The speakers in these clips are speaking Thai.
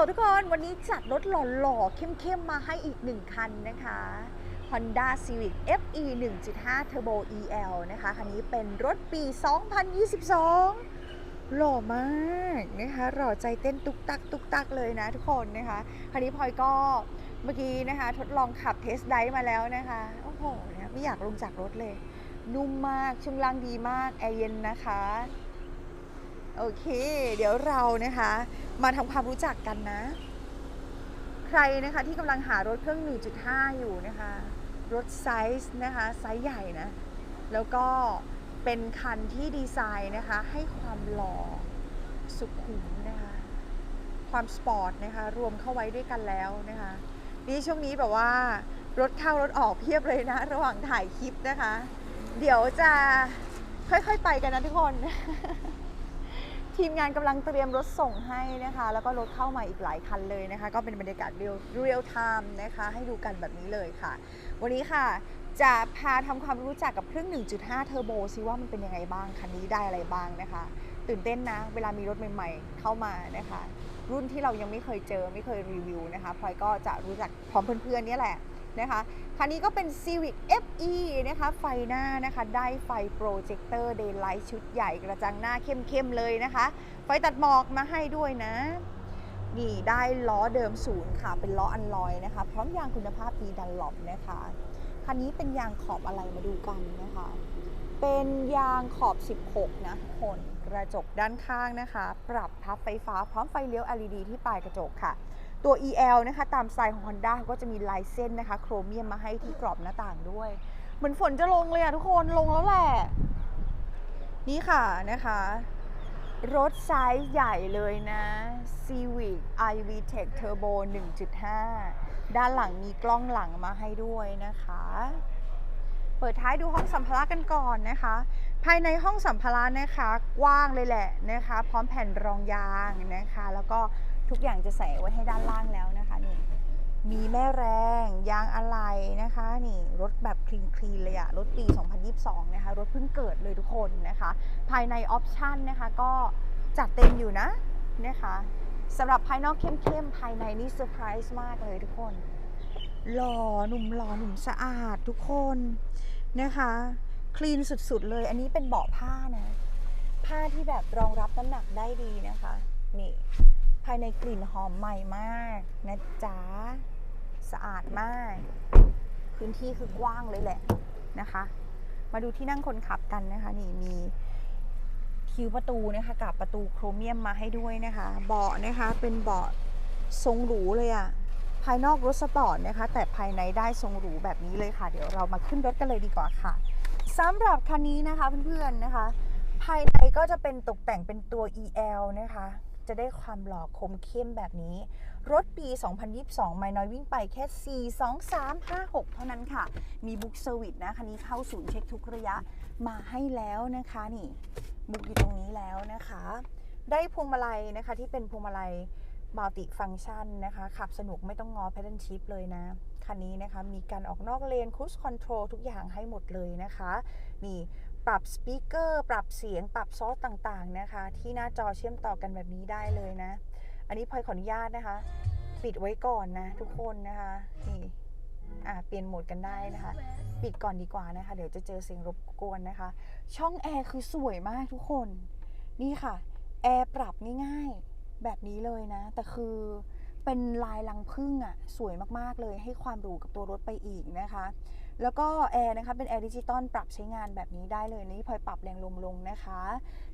สวัสดีทุกคน วันนี้จัดรถหล่อๆ เข้มๆ มาให้อีกหนึ่งคันนะคะ Honda Civic FE 1.5 Turbo EL นะคะ คันนี้เป็นรถปี 2022 หล่อมากนะคะหล่อใจเต้นตุกตักตุกตักเลยนะทุกคนนะคะ คันนี้พลอยก็เมื่อกี้นะคะ ทดลองขับเทสไดมาแล้วนะคะ โอ้โหเนี่ยไม่อยากลงจากรถเลย นุ่มมากช่วงล่างดีมาก แอร์เย็นนะคะ โอเค เดี๋ยวเรานะคะ มาทำความรู้จักกันนะ ใครนะคะที่กำลังหารถเครื่อง 1.5 อยู่นะคะ รถไซส์นะคะไซส์ใหญ่นะ แล้วก็เป็นคันที่ดีไซน์นะคะให้ความหล่อสุขุมนะคะ ความสปอร์ตนะคะ รวมเข้าไว้ด้วยกันแล้วนะคะ นี่ช่วงนี้แบบว่ารถเข้ารถออกเพียบเลยนะ ระหว่างถ่ายคลิปนะคะ เดี๋ยวจะค่อยๆไปกันนะทุกคน ทีมงานกำลังเตรียมรถส่งให้นะคะ แล้วก็รถเข้ามาอีกหลายคันเลยนะคะ ก็เป็นบรรยากาศเรียลไทม์นะคะ ให้ดูกันแบบนี้เลยค่ะ วันนี้ค่ะจะพาทำความรู้จักกับเครื่อง 1.5 เทอร์โบซิว่ามันเป็นยังไงบ้าง คันนี้ได้อะไรบ้างนะคะ ตื่นเต้นนะ เวลามีรถใหม่ๆ เข้ามานะคะ รุ่นที่เรายังไม่เคยเจอไม่เคยรีวิวนะคะพลอยก็จะรู้จักพร้อมเพื่อนๆนี่แหละ นะคะคันนี้ก็เป็น Civic FE นะคะไฟหน้านะคะได้ไฟโปรเจคเตอร์เดย์ไลท์ชุดใหญ่กระจังหน้าเข้มๆเลยนะคะ ไฟตัดหมอกมาให้ด้วยนะนี่ได้ล้อเดิมศูนย์ค่ะ เป็นล้ออันลอยนะคะ พร้อมยางคุณภาพดีดันหลบนะคะ คันนี้เป็นยางขอบอะไรมาดูกันนะคะ เป็นยางขอบ 16 นะทุกคนกระจกด้านข้างนะคะ ปรับพับไฟฟ้าพร้อมไฟเลี้ยว LED ที่ปลายกระจกค่ะ ตัว EL นะคะตามสไตล์ของ Honda เขาก็จะมีลายเส้นนะคะ โครเมียมมาให้ที่กรอบหน้าต่างด้วย เหมือนฝนจะลงเลยอะทุกคนลงแล้วแหละ นี่ค่ะนะคะรถไซส์ใหญ่เลยนะ Civic iV Tech Turbo 1.5 ด้านหลังมีกล้องหลังมาให้ด้วยนะคะ เปิดท้ายดูห้องสัมภาระกันก่อนนะคะ ภายในห้องสัมภาระนะคะ กว้างเลยแหละนะคะ พร้อมแผ่นรองยางนะคะ แล้วก็ ทุกอย่างจะใส่ไว้ให้ด้านล่างแล้วนะคะนี่มีแม่แรงยางอะไหล่นะคะนี่รถแบบคลีนคลีนเลยอะรถปี 2022 นะคะ รถเพิ่งเกิดเลยทุกคนนะคะ ภายในออปชันนะคะก็จัดเต็มอยู่นะนะคะสำหรับภายนอกเข้มๆ ภายในนี่เซอร์ไพรส์มากเลยทุกคน หล่อหนุ่มหล่อหนุ่มสะอาดทุกคนนะคะ คลีนสุดๆ เลย อันนี้เป็นเบาะผ้านะ ผ้าที่แบบรองรับน้ำหนักได้ดีนะคะ นี่ายในกลิ่นหอมใหม่มากนะจ๊ะ สะอาดมาก พื้นที่คือกว้างเลยแหละนะคะ มาดูที่นั่งคนขับกันนะคะ นี่มีคิวประตูนะคะกับประตูโครเมียมมาให้ด้วยนะคะ เบาะนะคะเป็นเบาะทรงหรูเลยอะภายนอกรถสปอร์ตนะคะ แต่ภายในได้ทรงหรูแบบนี้เลยค่ะ เดี๋ยวเรามาขึ้นรถกันเลยดีกว่าค่ะสำหรับคันนี้นะคะเพื่อนๆนะคะ ภายในก็จะเป็นตกแต่งเป็นตัว EL นะคะ จะได้ความหล่อคมเข้มแบบนี้ รถปี 2022 ไม่น้อยวิ่งไปแค่ 4 2 3 5 6 เท่านั้นค่ะ มีบุ๊กเซอร์วิสนะคันนี้เข้าศูนย์เช็คทุกระยะมาให้แล้วนะคะนี่บุ๊กอยู่ตรงนี้แล้วนะคะ ได้พวงมาลัยนะคะที่เป็นพวงมาลัยมัลติฟังชันนะคะ ขับสนุกไม่ต้องงอ p พ d เ l ิ shift เลยนะ คันนี้นะคะ มีการออกนอกเลน cruise control ทุกอย่างให้หมดเลยนะคะ นี่ ปรับสปีกเกอร์ปรับเสียง ปรับซอสต่างๆนะคะ ที่หน้าจอเชื่อมต่อกันแบบนี้ได้เลยนะ อันนี้พลอยขออนุญาตนะคะ ปิดไว้ก่อนนะ ทุกคนนะคะนี่อ่าเปลี่ยนโหมดกันได้นะคะ ปิดก่อนดีกว่านะคะ เดี๋ยวจะเจอเสียงรบกวนนะคะ ช่องแอร์คือสวยมากทุกคน นี่ค่ะแอร์ปรับง่ายๆแบบนี้เลยนะ แต่คือเป็นลายลังพึ่งอะ่ะสวยมากๆเลยให้ความหรูกับตัวรถไปอีกนะคะ แล้วก็แอร์นะคะเป็นแอร์ดิจิตอลปรับใช้งานแบบนี้ได้เลยนี่พลอยปรับแรงลมลงนะคะ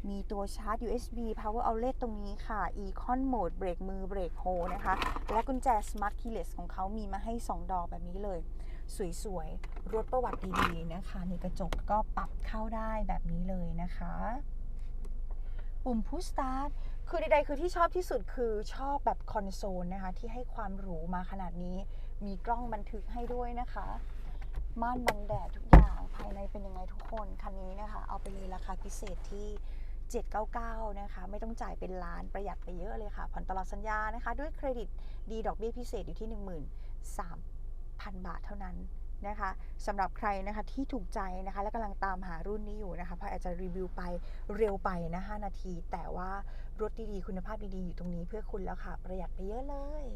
มีตัวชาร์จ USB power outlet ตรงนี้ค่ะ Econ Mode เบรกมือเบรกโฮนะคะ และกุญแจ Smart Keyless ของเขามีมาให้ 2 ดอกแบบนี้เลย สวยๆ รถประวัติดีๆนะคะในกระจกก็ปรับเข้าได้แบบนี้เลยนะคะปุ่ม Push Start คือใดๆ คือที่ชอบที่สุดคือชอบแบบคอนโซลนะคะ ที่ให้ความหรูมาขนาดนี้ มีกล้องบันทึกให้ด้วยนะคะ ม่านบังแดดทุกอย่างภายในเป็นยังไงทุกคนคันนี้นะคะ เอาไปเลยราคาพิเศษที่ 799 นะคะ ไม่ต้องจ่ายเป็นล้านประหยัดไปเยอะเลยค่ะ ผ่อนตลอดสัญญานะคะ ด้วยเครดิตดีดอกเบี้ยพิเศษอยู่ที่ 13,000 บาทเท่านั้นนะคะสำหรับใครนะคะที่ถูกใจนะคะ และกำลังตามหารุ่นนี้อยู่นะคะพลอยอาจจะรีวิวไปเร็วไปนะ5นาที แต่ว่ารถดีๆ คุณภาพดีๆ อยู่ตรงนี้เพื่อคุณแล้วค่ะ ประหยัดไปเยอะเลย